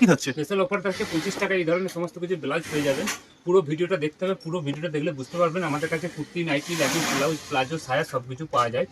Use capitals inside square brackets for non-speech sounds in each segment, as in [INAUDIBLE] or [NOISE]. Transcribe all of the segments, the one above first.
কি থাকছে? Special offer থাকছে, পঁচিশ টাকা, এই ধরনের সমস্ত কিছু ব্লাউজ পেয়ে যাবেন পুরো ভিডিওটা দেখতে হবে, পুরো ভিডিওটা দেখলে বুঝতে পারবেন আমাদের কাছে kurti nightie legging blouse palazzo সায়া সব কিছু পাওয়া যায়।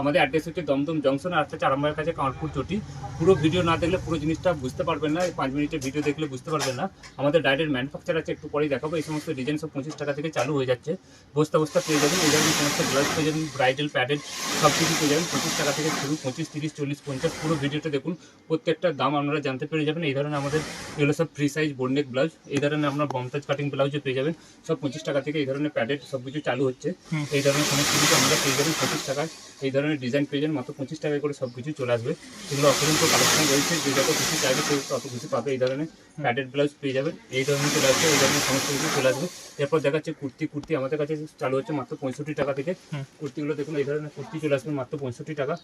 আমাদের অ্যাড্রেস হচ্ছে দমদম জংশন আর হচ্ছে চারাম্বাইয়ের কাছে কামারপুর চটি। পুরো ভিডিও না দেখলে পুরো জিনিসটা বুঝতে পারবেন না পাঁচ মিনিটের ভিডিও দেখলে বুঝতে পারবেন না। আমাদের ডাইরেক্ট ম্যানুফ্যাকচার আছে, একটু পরেই দেখাবো, এই সমস্ত ডিজাইন সব পঁচিশ টাকা থেকে চালু হয়ে যাচ্ছে। বস্তা বস্তা পেয়ে যাবেন, এই ধরনের সমস্ত ব্লাউজ পেয়ে যাবেন ব্রাইডাল প্যাডেল সব কিছু পেয়ে যাবেন, পঁচিশ টাকা থেকে শুরু, পঁচিশ, তিরিশ, চল্লিশ, পঞ্চাশ, পুরো ভিডিওটা দেখুন। প্রত্যেকটা দাম আপনারা জানতে পেরে যাবেন, এই ধরনের আমাদের এগুলো সব ফ্রি সাইজ বোননেক ব্লাউজ এই ধরনের আপনার বমতাজ কাটিং ব্লাউজও পেয়ে যাবেন। সব পঁচিশ টাকা থেকে এই ধরনের প্যাডেড সব কিছু চালু হচ্ছে। এই ধরনের সমস্ত কিছু আমরা পেয়ে যাবেন পঁচিশ টাকায় এই ধরনের ডিজাইন পেয়ে যাবেন মাত্র পঁচিশ টাকায় করে সব কিছু চলে আসবে। এগুলো অপরন্ত কালেকশন রয়েছে। যে যত কিছু চাইবে সে তত কিছু পাবে। এই ধরনের প্যাডেড ব্লাউজ পেয়ে যাবেন। এই ধরনের চলে আসবে এই ধরনের সমস্ত কিছু চলে আসবে। এরপর দেখাচ্ছে কুর্তি। কুর্তি আমাদের কাছে চালু হচ্ছে মাত্র পঁয়ষট্টি টাকা থেকে। কুর্তিগুলো দেখুন এই ধরনের কুর্তি চলে আসবে মাত্র পঁয়ষট্টি টাকা।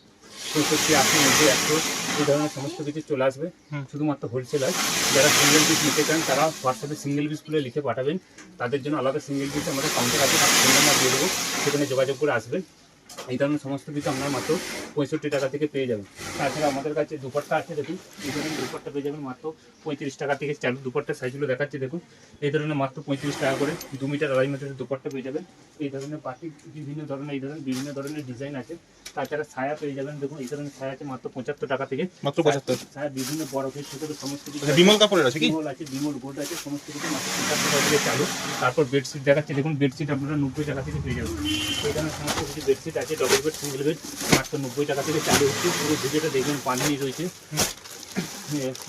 পঁয়ষট্টি আশি নব্বই একশো এই ধরনের সমস্ত কিছু চলে আসবে। শুধুমাত্র হোলসেলার যারা সিঙ্গেল পিস নিতে চান, তারা হোয়াটসঅ্যাপে সিঙ্গেল পিস খুলে লিখে পাঠাবেন। তাদের জন্য আলাদা সিঙ্গেল পিস আমাদের কাউন্টার আছে, তার ফোন নাম্বার দিয়ে দেবো। সেখানে যোগাযোগ করে আসবেন। এই ধরনের সমস্ত কিছু আপনার মাত্র পঁয়ষট্টি টাকা থেকে পেয়ে যাবেন। তাছাড়া আমাদের কাছে দুপাট্টা আছে দেখুন। এই ধরনের দুপাট্টা পেয়ে যাবেন মাত্র পঁয়ত্রিশ টাকা থেকে চালু। দুপাট্টার সাইজগুলো দেখাচ্ছি দেখুন। এই ধরনের মাত্র পঁয়ত্রিশ টাকা করে দু মিটার আড়াই মিটারের দুপাট্টা পেয়ে যাবেন। এই ধরনের পাটি বিভিন্ন ধরনের এই ধরনের বিভিন্ন ধরনের ডিজাইন আছে। তাছাড়া ছায়া পেয়ে যাবেন দেখুন। এই ধরনের ছায়া আছে মাত্র পঁচাত্তর টাকা থেকে। মাত্র পঁচাত্তর। ছায়া বিভিন্ন বরফের ছোটো সমস্ত কিছু আচ্ছা বিমল কাপড়ের আছে বিমল আছে বিমল গোল্ড আছে সমস্ত কিছু মাত্র পঁচাত্তর টাকা থেকে চালু। তারপর বেডশিট দেখাচ্ছে দেখুন। বেডশিট আপনারা নব্বই টাকা থেকে পেয়ে যাবেন। এই ধরনের সমস্ত কিছু বেডশিট আছে ডবল বেড সিঙ্গেল বেড মাত্র নব্বই টাকা থেকে চালু হচ্ছে। পুরো ভিডিওটা দেখুন বাঁধনি রয়েছে।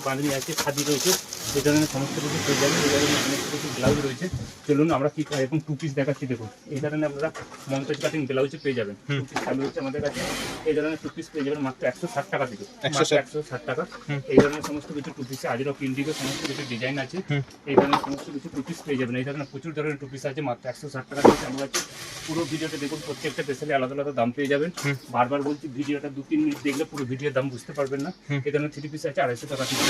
বাঁধনি আছে খাদি রয়েছে। এই ধরনের সমস্ত কিছু পেয়ে যাবেন এই ধরনের সমস্ত কিছু ব্লাউজ রয়েছে। চলুন আমরা কি এরকম টু পিস দেখাচ্ছি দেখুন। এই ধরনের আপনারা মন্টেজ কাটিং ব্লাউজে পেয়ে যাবেন। টু পিস চালু হচ্ছে আমাদের কাছে এই ধরনের টু পিস পেয়ে যাবেন মাত্র একশো ষাট টাকা থেকে। একশো ষাট। টাকা। এই ধরনের সমস্ত কিছু টু পিসে আজরক ইন্ডিগো সমস্ত কিছু ডিজাইন আছে। এই ধরনের সমস্ত কিছু টু পিস পেয়ে যাবেন। এই ধরনের প্রচুর ধরনের টু পিস আছে মাত্র একশো ষাট টাকা থেকে আছে। পুরো ভিডিওটা দেখুন প্রত্যেকটা পেশালে আলাদা আলাদা দাম পেয়ে যাবেন। বারবার বলছি ভিডিওটা দু তিন মিনিট দেখলে পুরো ভিডিওর দাম বুঝতে পারবেন না। এই ধরনের থ্রি পিস আছে আড়াইশো টাকা থেকে।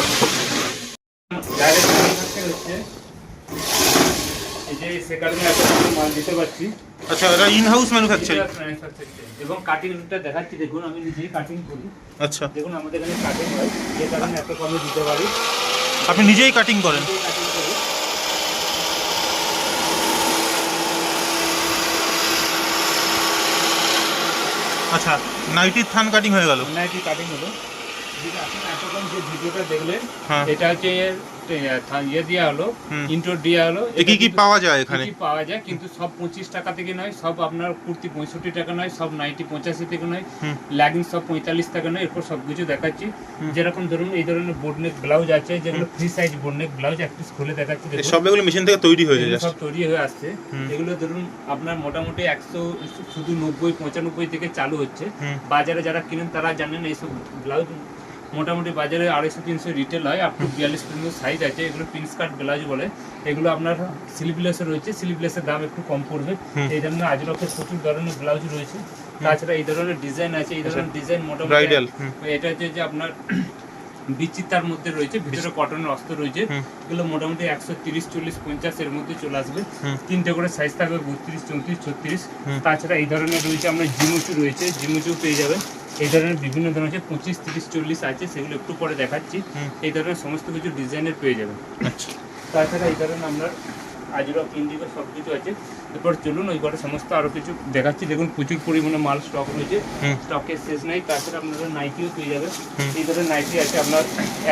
ডাইরেক্ট হচ্ছে এই যে এত মাল দিতে পারছি আচ্ছা এটা ইন হাউস ম্যানুফ্যাকচারিং এবং কাটিংটা দেখাচ্ছি দেখুন আমি নিজেই কাটিং করি। আচ্ছা। দেখুন আমাদের এখানে কাটিং হয় যে কারণে এত কমে দিতে পারি। আপনি নিজেই কাটিং করেন? আচ্ছা নাইটির থান কাটিং হয়ে গেল। নাইটি কাটিং হলো। এতক্ষণ যে ভিডিওটা দেখলেন হ্যাঁ। এটা হচ্ছে ইয়ে দেওয়া হলো ইন্টোর দেওয়া হলো কি কি পাওয়া যায় এখানে? কি পাওয়া যায় কিন্তু সব পঁচিশ টাকা থেকে নয় সব আপনার কুর্তি পঁয়ষট্টি টাকা নয় সব নাইটি পঁচাশি থেকে নয় হুম। সব পঁয়তাল্লিশ টাকা নয় এরপর সব কিছু দেখাচ্ছি। যেরকম ধরুন এই ধরনের বোর্ডনেক ব্লাউজ আছে যেগুলো free size boat neck blouse এক পিস খুলে দেখাচ্ছি সব এগুলো মেশিন থেকে তৈরি হয়ে যায় সব তৈরি হয়ে আসছে। এগুলো ধরুন আপনার মোটামুটি একশো শুধু নব্বই পঁচানব্বই থেকে চালু হচ্ছে। বাজারে যারা কিনেন তারা জানেন এইসব ব্লাউজ মোটামুটি বাজারে আড়াইশো তিনশো রিটেল হয় আপ টু বিয়াল্লিশ পর্যন্ত সাইজ আছে। এগুলো প্রিন্স কাট ব্লাউজ বলে। এগুলো আপনার স্লিপলেসে রয়েছে স্লিপলেসের দাম একটু কম পড়বে। এই ধরনের আজরকের প্রচুর ধরনের ব্লাউজ রয়েছে। তাছাড়া এই ধরনের ডিজাইন আছে এই ধরনের ডিজাইন মোটামুটি ব্রাইডাল এটা হচ্ছে যে আপনার বিচিত্রার মধ্যে রয়েছে ভিতরে কটনের অস্ত্র রয়েছে। এগুলো মোটামুটি একশো তিরিশ চল্লিশ পঞ্চাশ এর মধ্যে চলে আসবে। তিনটে করে সাইজ থাকবে বত্রিশ চৌত্রিশ ছত্রিশ। তাছাড়া এই ধরনের রয়েছে আমরা জিমুচু রয়েছে জিমুচু পেয়ে যাবেন। এই ধরনের বিভিন্ন ধরনের আছে পঁচিশ তিরিশ চল্লিশ আছে সেগুলো একটু পরে দেখাচ্ছি। এই ধরনের সমস্ত কিছু ডিজাইনের পেয়ে যাবেন। আচ্ছা। তাছাড়া এই ধরনের আপনার আজরক ইন্ডিগো সব কিছু আছে। এরপর চলুন ওই ঘরে সমস্ত আরও কিছু দেখাচ্ছি। দেখুন প্রচুর পরিমাণে মাল স্টক রয়েছে। স্টকের শেষ নাই তাছাড়া আপনারা নাইটিও পেয়ে যাবেন। এই ধরনের নাইটি আছে আপনার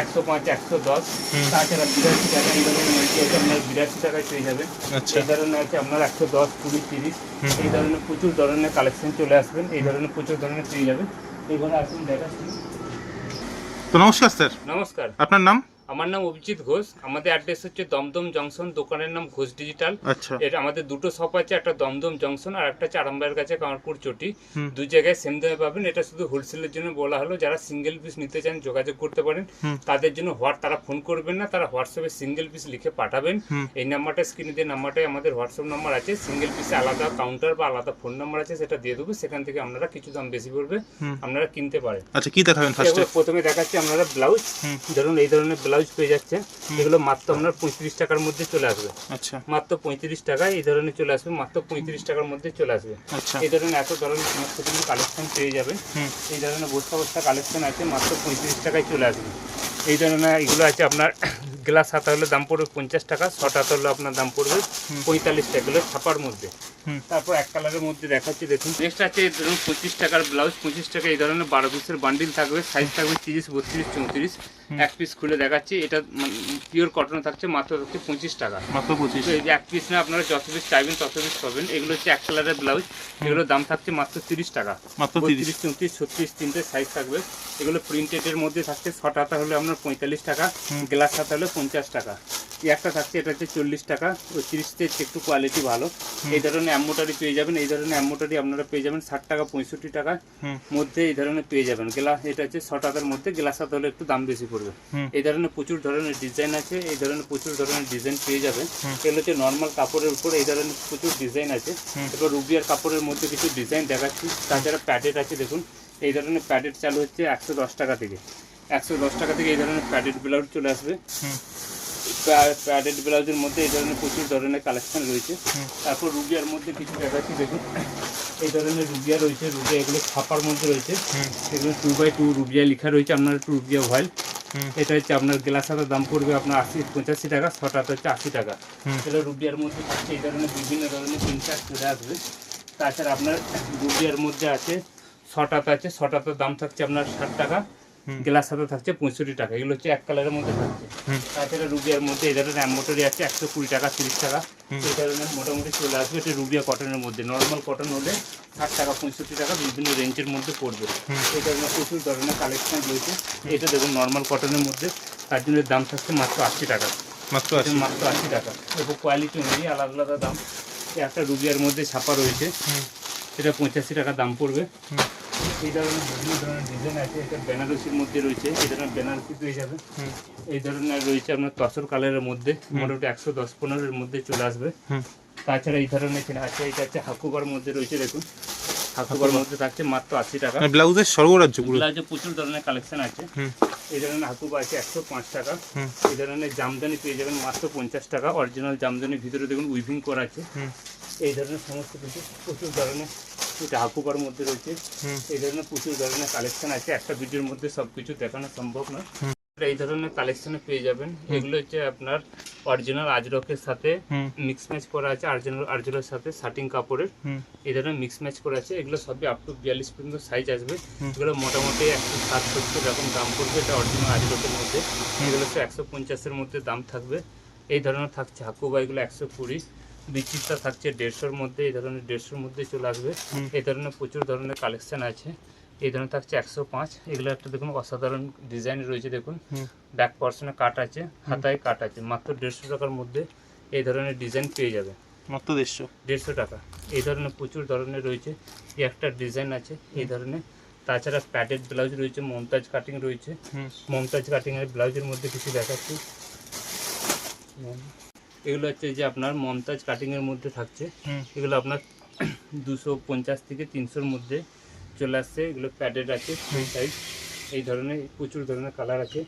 একশো পাঁচ একশো দশ। তাছাড়া বিরাশি টাকা এই ধরনের নাইটি আছে আপনার বিরাশি টাকায় পেয়ে যাবেন। আচ্ছা। এই ধরনের আছে আপনার একশো দশ কুড়ি তিরিশ। এই ধরনের প্রচুর ধরনের কালেকশন চলে আসবেন। এই ধরনের প্রচুর ধরনের পেয়ে যাবেন। এইবারে আসুন দেখাচ্ছি। তো নমস্কার স্যার। নমস্কার। আপনার নাম? আমার নাম অভিজিৎ ঘোষ। আমাদের অ্যাড্রেস হচ্ছে দমদম জংশন দোকানের নাম ঘোষ ডিজিটাল আচ্ছা। এটা আমাদের দুটো শপ আছে একটা দমদম জংশন আর একটা চারাম্বাইয়ের কাছে কামারপুর চটি। হুম। দু জায়গায় সেম দামে পাবেন। এটা শুধু হোলসেলের জন্য বলা হলো। যারা সিঙ্গেল পিস নিতে চান যোগাযোগ করতে পারেন। তাদের জন্য হোয়াট তারা ফোন করবেন না। তারা হোয়াটসঅ্যাপে সিঙ্গেল পিস লিখে পাঠাবেন। এই নাম্বারটা স্ক্রিনে দিয়ে নাম্বারটাই আমাদের হোয়াটসঅ্যাপ নাম্বার আছে সিঙ্গেল পিসে আলাদা কাউন্টার বা আলাদা ফোন নাম্বার আছে সেটা দিয়ে দেবো। সেখান থেকে আপনারা কিছু দাম বেশি পড়বে। আপনারা কিনতে পারেন। আচ্ছা কি দেখাবেন ফার্স্টে প্রথমে দেখাচ্ছি আপনারা ব্লাউজ ধরুন এই ধরনের ব্লাউজ পেয়ে যাচ্ছে এগুলো মাত্র আপনার পঁয়ত্রিশ টাকার মধ্যে চলে আসবে। আচ্ছা। মাত্র পঁয়ত্রিশ টাকায় এই ধরনের চলে আসবে মাত্র পঁয়ত্রিশ টাকার মধ্যে চলে আসবে। আচ্ছা। এই ধরনের এত ধরনের সমস্ত কিছু কালেকশন পেয়ে যাবে। এই ধরনের বস্তা বস্তা কালেকশন আছে মাত্র পঁয়ত্রিশ টাকায় চলে আসবে। এই ধরনের এগুলো আছে আপনার গ্লাস হাতা হলে দাম পড়বে পঞ্চাশ টাকা ছটা হাতা হলে আপনার দাম পড়বে পঁয়তাল্লিশ টাকা ছাপার মধ্যে। তারপর এক কালারের মধ্যে দেখাচ্ছি দেখুন। নেক্সট আছে ধরুন পঁচিশ টাকার ব্লাউজ পঁচিশ টাকা এই ধরনের বারো পিসের বান্ডিল থাকবে সাইজ থাকবে তিরিশ বত্রিশ চৌত্রিশ। এক পিস খুলে দেখাচ্ছি এটা পিওর কটন থাকছে মাত্র হচ্ছে পঁচিশ টাকা। মাত্র পঁচিশ। এই যে এক পিস না আপনারা যত পিস চাইবেন তত পিস পাবেন। এগুলো হচ্ছে এক কালারের ব্লাউজ এগুলোর দাম থাকছে মাত্র তিরিশ টাকা। মাত্র তিরিশ। চৌত্রিশ ছত্রিশ তিনটে সাইজ থাকবে। এগুলো প্রিন্টেডের মধ্যে থাকছে ছটা হাতা হলে আপনার পঁয়তাল্লিশ টাকা গ্লাস হাতা হলে পঞ্চাশ টাকা। একটা থাকছে এটা হচ্ছে চল্লিশ টাকা। ওই তিরিশতে একটু কোয়ালিটি ভালো। এই ধরনের অ্যাম্বোটারি পেয়ে যাবেন। এই ধরনের অ্যাম্বোটারি আপনারা পেয়ে যাবেন ষাট টাকা পঁয়ষট্টি টাকা হুম। মধ্যে এই ধরনের পেয়ে যাবেন। গ্লাস এটা হচ্ছে ছটা হাতার মধ্যে। গ্লাস হাতা হলে একটু দাম বেশি পড়বে। এই ধরনের প্রচুর ধরনের ডিজাইন আছে। এই ধরনের প্রচুর ধরনের ডিজাইন পেয়ে যাবেন। এগুলো হচ্ছে নর্মাল কাপড়ের উপর এই ধরনের প্রচুর ডিজাইন আছে। এবার রুবিয়ার কাপড়ের মধ্যে কিছু ডিজাইন দেখাচ্ছি। তাছাড়া প্যাডেড আছে দেখুন। এই ধরনের প্যাডেড চালু হচ্ছে একশো দশ টাকা থেকে। একশো দশ টাকা থেকে এই ধরনের প্যাডেড ব্লাউজ চলে আসবে। প্যাডেড ব্লাউজের মধ্যে এই ধরনের প্রচুর ধরনের কালেকশন রয়েছে। তারপর রুবিয়ার মধ্যে কিছু দেখাচ্ছি দেখুন। এই ধরনের রুবিয়া রয়েছে রুবিয়া এগুলো ছাপার মধ্যে রয়েছে। এগুলো টু বাই টু রুবিয়া লেখা রয়েছে আপনার একটু রুবিয়া ভয়েল। হুম। এটা হচ্ছে আপনার গ্লাস হাতার দাম পড়বে আপনার আশি পঁচাশি টাকা ছটা হচ্ছে আশি টাকা। এটা রুবিয়ার মধ্যে থাকছে এই ধরনের বিভিন্ন ধরনের প্রিন্টার চলে আসবে। তাছাড়া আপনার রুবিয়ার মধ্যে আছে ছটাতে আছে ছটাতে দাম থাকছে আপনার ষাট টাকা। গ্লাস হাতে থাকছে পঁয়ষট্টি টাকা। এগুলো হচ্ছে এক কালারের মধ্যে থাকছে। তাছাড়া রুবিয়ার মধ্যে এই ধরনের অ্যাম্বোটারি আছে একশো কুড়ি টাকা তিরিশ টাকা। এই ধরনের মোটামুটি চলে আসবে এটা রুবিয়া কটনের মধ্যে। নর্মাল কটন হলে ষাট টাকা পঁয়ষট্টি টাকা বিভিন্ন রেঞ্জের মধ্যে পড়বে। এই ধরনের প্রচুর ধরনের কালেকশন রয়েছে। এটা দেখুন নর্মাল কটনের মধ্যে। তার জন্য দাম থাকছে মাত্র আশি টাকা। মাত্র আশি। মাত্র আশি টাকা। এরপর কোয়ালিটি অনুযায়ী আলাদা আলাদা দাম। একটা রুবিয়ার মধ্যে ছাপা রয়েছে। এটা পঁচাশি টাকা দাম পড়বে। এই ধরনের বিভিন্ন ধরনের ডিজাইন আছে এটা বেনারসির মধ্যে রয়েছে এই ধরনের বেনারসি পেয়ে যাবে এই ধরনের রয়েছে আপনার তসর কালারের মধ্যে মোটামুটি একশো দশ পনেরোর মধ্যে চলে আসবে তাছাড়া এই ধরনের কিনা আছে এটা হচ্ছে হাকুবার মধ্যে রয়েছে দেখুন হাকুবার মধ্যে থাকছে মাত্র আশি টাকা ব্লাউজের সর্বরাজ্য ব্লাউজে প্রচুর ধরনের কালেকশন আছে। এই ধরনের হাকুবা আছে একশো পাঁচ টাকা। হুম। এই ধরনের জামদানি পেয়ে যাবেন মাত্র পঞ্চাশ টাকা। অরিজিনাল জামদানির ভিতরে দেখুন উইভিং করা আছে। এই ধরনের সমস্ত কিছু প্রচুর ধরনের এটা হাকুবার মধ্যে রয়েছে এই ধরনের প্রচুর ধরনের কালেকশন আছে। একটা ভিডিওর মধ্যে সবকিছু দেখানো সম্ভব না এই ধরনের কালেকশনে পেয়ে যাবেন। এগুলো হচ্ছে আপনার অরিজিনাল আজরকের সাথে মিক্স ম্যাচ করা আছে আর্জিনাল আর্জুলের সাথে শার্টিং কাপড়ের। এই ধরনের মিক্স ম্যাচ করা আছে। এগুলো সবই আপ টু বিয়াল্লিশ পর্যন্ত সাইজ আসবে। এগুলো মোটামুটি একশো ষাট সত্তর এরকম দাম পড়বে এটা অরিজিনাল আজরকের মধ্যে। এগুলো হচ্ছে একশো পঞ্চাশের মধ্যে দাম থাকবে। এই ধরনের থাকছে হাকুবা এগুলো একশো কুড়ি। বিচিত্রা থাকছে দেড়শোর মধ্যে এই ধরনের দেড়শোর মধ্যে চলে আসবে। এই ধরনের প্রচুর ধরনের কালেকশন আছে। এই ধরনের থাকছে একশো পাঁচ। এগুলো একটা দেখুন অসাধারণ ডিজাইন রয়েছে দেখুন। ব্যাক পর্সনে কাট আছে হাতায় কাট আছে মাত্র দেড়শো টাকার মধ্যে এই ধরনের ডিজাইন পেয়ে যাবে। মাত্র দেড়শো। দেড়শো টাকা। এই ধরনের প্রচুর ধরনের রয়েছে। একটা ডিজাইন আছে এই ধরনের। তাছাড়া প্যাডেড ব্লাউজ রয়েছে মমতাজ কাটিং রয়েছে। মমতাজ কাটিংয়ের ব্লাউজের মধ্যে কিছু দেখাচ্ছি। এগুলো হচ্ছে যে আপনার মমতাজ কাটিংয়ের মধ্যে থাকছে। এগুলো আপনার দুশো পঞ্চাশ থেকে তিনশোর মধ্যে চলে আসছে। এগুলো প্যাডেড আছে ফ্রি সাইজ এই ধরনের প্রচুর ধরনের কালার আছে।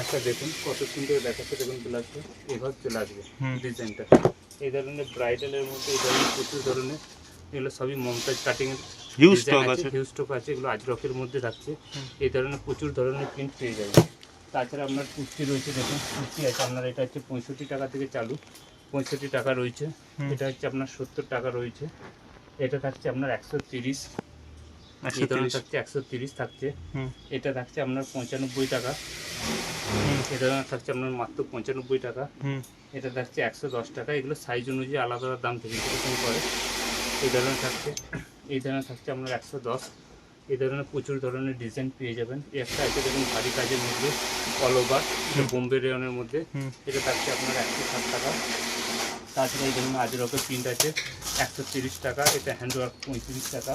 একটা দেখুন কত সুন্দর দেখাচ্ছে দেখুন ব্লাউজটা এভাবে চলে আসবে ডিজাইনটা এই ধরনের ব্রাইডালের মধ্যে এই ধরনের প্রচুর ধরনের এগুলো সবই মমতাজ কাটিংয়ের হিউজ স্টক আছে হিউজ স্টক আছে। এগুলো আজরকের মধ্যে থাকছে। এই ধরনের প্রচুর ধরনের প্রিন্ট পেয়ে যাবে তাছাড়া আপনার কুর্তি রয়েছে দেখুন কুর্তি আছে। আপনার এটা হচ্ছে পঁয়ষট্টি টাকা থেকে চালু। পঁয়ষট্টি টাকা রয়েছে। এটা হচ্ছে আপনার সত্তর টাকা রয়েছে। এটা থাকছে আপনার একশো তিরিশ। থাকছে একশো তিরিশ থাকছে। হুম। এটা থাকছে আপনার পঁচানব্বই টাকা। ধরনের থাকছে আপনার মাত্র পঁচানব্বই টাকা। হুম। এটা থাকছে একশো দশ টাকা। এগুলো সাইজ অনুযায়ী আলাদা আলাদা দাম থেকে করে। এই ধরনের থাকছে। এই ধরনের থাকছে আপনার একশো দশ। এই ধরনের প্রচুর ধরনের ডিজাইন পেয়ে যাবেন। একটা আছে দেখুন ভারী কাজের মধ্যে অল ওভার বোম্বে রেয়নের মধ্যে। এটা থাকছে আপনার একশো ষাট টাকা। তাছাড়া এই ধরনের আজরকের প্রিন্ট আছে একশো তিরিশ টাকা। এটা হ্যান্ডওয়ার্ক পঁয়ত্রিশ টাকা।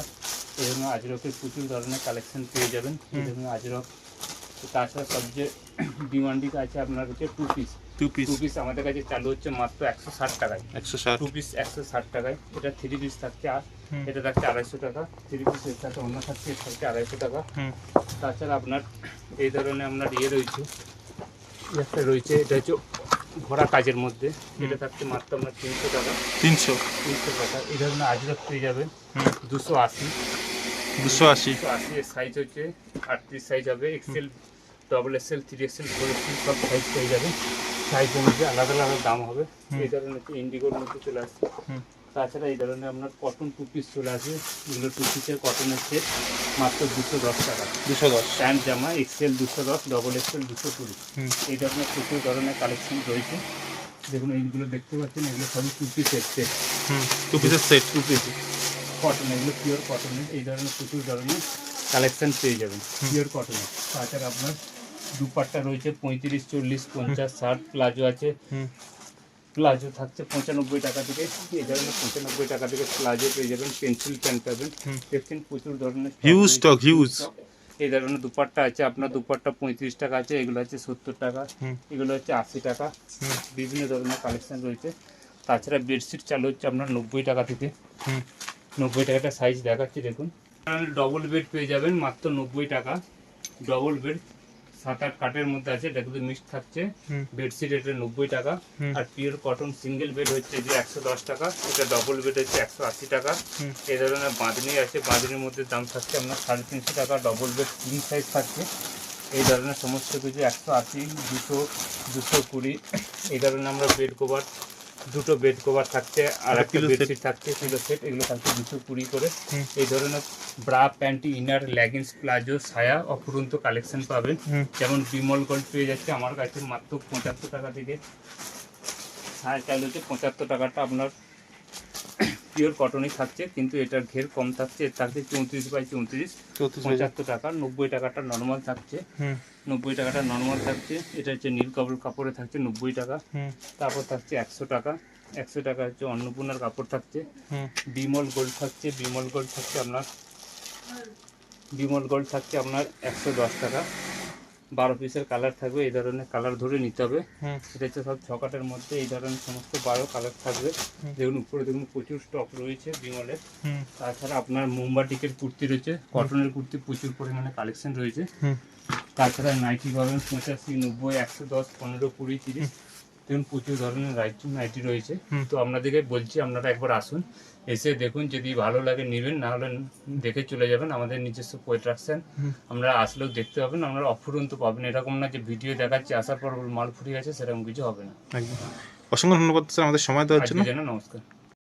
এই ধরনের আজরকের প্রচুর ধরনের কালেকশন পেয়ে যাবেন। এই ধরনের আজরক। তাছাড়া সবচেয়ে [CLEARS THROAT] ডিমান্ডিং আছে আপনার হচ্ছে two piece two piece two piece আমাদের কাছে চালু হচ্ছে মাত্র একশো ষাট টাকায়। একশো ষাট। টু পিস একশো ষাট টাকায়। এটা থ্রি পিস থাকছে আর এটা থাকছে আড়াইশো টাকা। থ্রি পিস এর সাথে অন্য থাকছে এর থাকছে আড়াইশো টাকা। তাছাড়া আপনার এই ধরনের আপনার ইয়ে রয়েছে। একটা রয়েছে এটা হচ্ছে ঘোড়া কাজের মধ্যে। এটা থাকছে মাত্র আপনার তিনশো টাকা। তিনশো। তিনশো টাকা। এই ধরনের আজরক পেয়ে যাবেন। দুশো আশি। দুশো আশি। আশি এর সাইজ হচ্ছে আটত্রিশ সাইজ হবে। XL double XL three XL four XL সব সাইজ পেয়ে যাবেন। সাইজ অনুযায়ী আলাদা আলাদা দাম হবে। এই ধরনের হচ্ছে ইন্ডিগোর মধ্যে চলে আসছে। তাছাড়া এই ধরনের আপনার কটন টু পিস চলে আসে এগুলো টু পিসের কটনের সেট মাত্র দুশো দশ টাকা। দুশো দশ। প্যান্ট জামা এক্সেল দুশো দশ ডবল এক্সেল দুশো কুড়ি। এই ধরনের প্রচুর ধরনের কালেকশন রয়েছে। দেখুন এইগুলো দেখতে পাচ্ছেন এগুলো সবই টু পিসের সেট হুম টু পিসের সেট টু পিস কটন এগুলো পিওর কটনের এই ধরনের প্রচুর ধরনের কালেকশন পেয়ে যাবেন পিওর কটনের তাছাড়া আপনার দুপাট্টা রয়েছে পঁয়ত্রিশ চল্লিশ পঞ্চাশ ষাট প্লাজো আছে। হুম। প্লাজো থাকছে পঁচানব্বই টাকা থেকে। এই ধরনের পঁচানব্বই টাকা থেকে প্লাজো পেয়ে যাবেন পেন্সিল প্যান্ট পাবেন দেখছেন প্রচুর ধরনের হিউজ। স্টক হিউজ এই ধরনের দুপাট্টা আছে আপনার দুপাট্টা পঁয়ত্রিশ টাকা আছে এগুলো আছে সত্তর টাকা এগুলো হচ্ছে আশি টাকা। বিভিন্ন ধরনের কালেকশন রয়েছে। তাছাড়া বেডশিট চালু হচ্ছে আপনার নব্বই টাকা থেকে। হুম। নব্বই টাকাটা সাইজ দেখাচ্ছি দেখুন। ডবল বেড পেয়ে যাবেন মাত্র নব্বই টাকা। ডবল বেড সাত আট কাঠের মধ্যে আছে এটা কিন্তু মিক্সড থাকছে। বেডশিট এটা নব্বই টাকা। আর পিওর কটন সিঙ্গেল বেড হচ্ছে যে একশো দশ টাকা এটা ডবল বেড হচ্ছে একশো আশি টাকা। এই ধরনের বাঁধনি আছে বাঁধনির মধ্যে দাম থাকছে আপনার সাড়ে তিনশো টাকা ডবল বেড তিন সাইজ থাকছে। এই ধরনের সমস্ত কিছু একশো আশি দুশো দুশো কুড়ি এই ধরনের আমরা বেড কভার দুটো বেড কভার থাকছে আর একটা। বেডশিট থাকছে কিলো সেট এগুলো থাকছে দুশো কুড়ি করে। এই ধরনের bra panty inner leggings palazzo সায়া অপরন্ত কালেকশন পাবেন। যেমন বিমল গোল্ড পেয়ে যাচ্ছে আমার কাছে মাত্র পঁচাত্তর টাকা থেকে। হ্যাঁ চাইলে হচ্ছে পঁচাত্তর টাকাটা আপনার পিওর কটনই থাকছে কিন্তু এটার ঘের কম থাকছে। এর থাকছে চৌত্রিশ বাই চৌত্রিশ পঁচাত্তর টাকা নব্বই টাকাটা নর্মাল থাকছে। হুম। নব্বই টাকাটা নর্মাল থাকছে। এটা হচ্ছে নীল কাপড় কাপড়ে থাকছে নব্বই টাকা। তারপর থাকছে একশো টাকা। একশো টাকা হচ্ছে অন্নপূর্ণার কাপড় থাকছে। বিমল গোল্ড থাকছে বিমল গোল্ড থাকছে আপনার বিমল গোল্ড থাকছে আপনার একশো দশ টাকা। বারো পিসের কালার থাকবে এই ধরনের কালার ধরে নিতে হবে। এটা হচ্ছে সব ছকাটের মধ্যে এই ধরনের সমস্ত বারো কালার থাকবে। দেখুন উপরে দেখুন প্রচুর স্টক রয়েছে বিমলের। তাছাড়া আপনার মোমবাটিকের কুর্তি রয়েছে কটনের কুর্তি প্রচুর পরিমাণে কালেকশন রয়েছে। তাছাড়া নাইটি পাবেন পঁচাশি নব্বই একশো দশ পনেরো কুড়ি তিরিশ। দেখুন প্রচুর ধরনের রাইট নাইটি রয়েছে। তো আপনাদেরকে বলছি আপনারা একবার আসুন এসে দেখুন যদি ভালো লাগে নেবেন না হলে দেখে চলে যাবেন আমাদের নিজস্ব প্রোডাকশন। আমরা আসলেও দেখতে পাবেন আপনারা অফুরন্ত পাবেন। এরকম না যে ভিডিও দেখাচ্ছে আসার পর মাল ফুরিয়ে গেছে সেরকম কিছু হবে না। অসংখ্য ধন্যবাদ স্যার আমাদের সময় দেওয়ার জন্য নমস্কার।